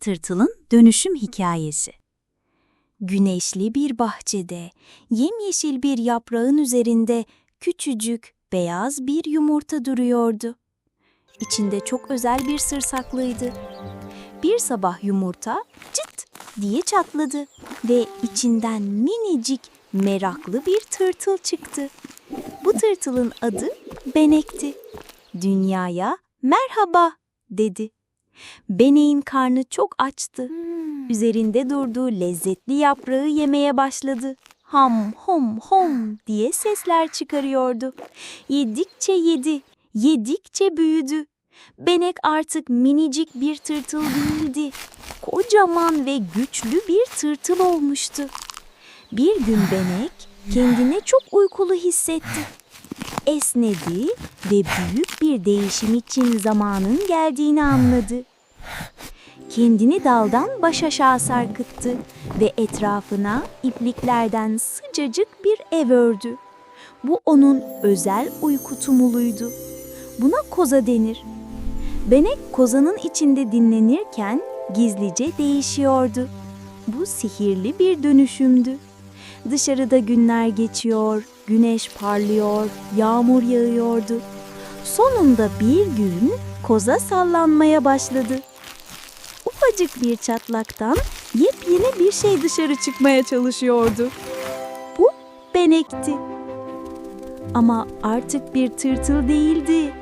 tırtılın dönüşüm hikayesi. Güneşli bir bahçede, yemyeşil bir yaprağın üzerinde küçücük, beyaz bir yumurta duruyordu. İçinde çok özel bir sır saklıydı. Bir sabah yumurta çıt diye çatladı ve içinden minicik, meraklı bir tırtıl çıktı. Bu tırtılın adı Benek'ti. Dünyaya merhaba dedi. Beneğin karnı çok açtı. Üzerinde durduğu lezzetli yaprağı yemeye başladı. Ham hom hom diye sesler çıkarıyordu. Yedikçe yedi, yedikçe büyüdü. Benek artık minicik bir tırtıl değildi. Kocaman ve güçlü bir tırtıl olmuştu. Bir gün Benek kendini çok uykulu hissetti. Esnedi ve büyük bir değişim için zamanın geldiğini anladı. Kendini daldan baş aşağı sarkıttı ve etrafına ipliklerden sıcacık bir ev ördü. Bu onun özel uyku tumuluydu. Buna koza denir. Benek kozanın içinde dinlenirken gizlice değişiyordu. Bu sihirli bir dönüşümdü. Dışarıda günler geçiyor, güneş parlıyor, yağmur yağıyordu. Sonunda bir gün koza sallanmaya başladı. Ufacık bir çatlaktan yepyeni bir şey dışarı çıkmaya çalışıyordu. Bu benekti. Ama artık bir tırtıl değildi.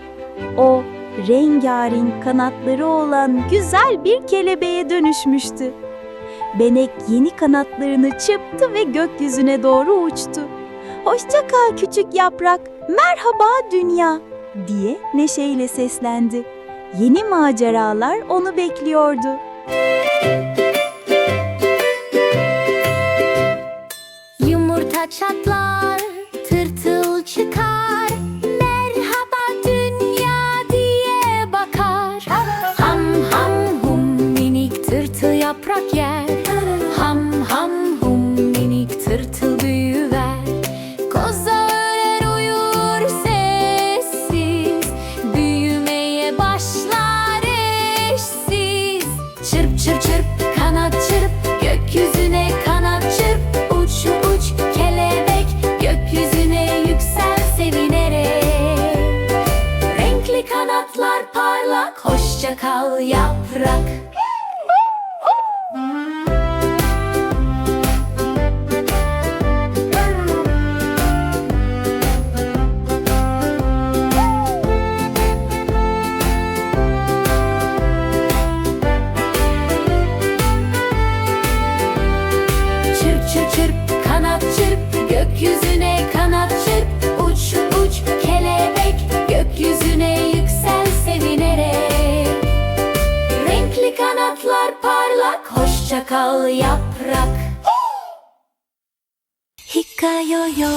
O rengarenk kanatları olan güzel bir kelebeğe dönüşmüştü. Benek yeni kanatlarını çırptı ve gökyüzüne doğru uçtu. Hoşça kal küçük yaprak, merhaba dünya diye neşeyle seslendi. Yeni maceralar onu bekliyordu. Çatlar, tırtıl çıkar. Merhaba dünya diye bakar. Ham ham hum minik tırtıl yaprak yer. Ham ham hum minik tırtıl büyüver. Koza örer uyur sessiz. Büyümeye başlar eşsiz. Çırp çırp çırp kanat çırp hoşça kal yaprak parlak hoşça kal yaprak Hikayoyo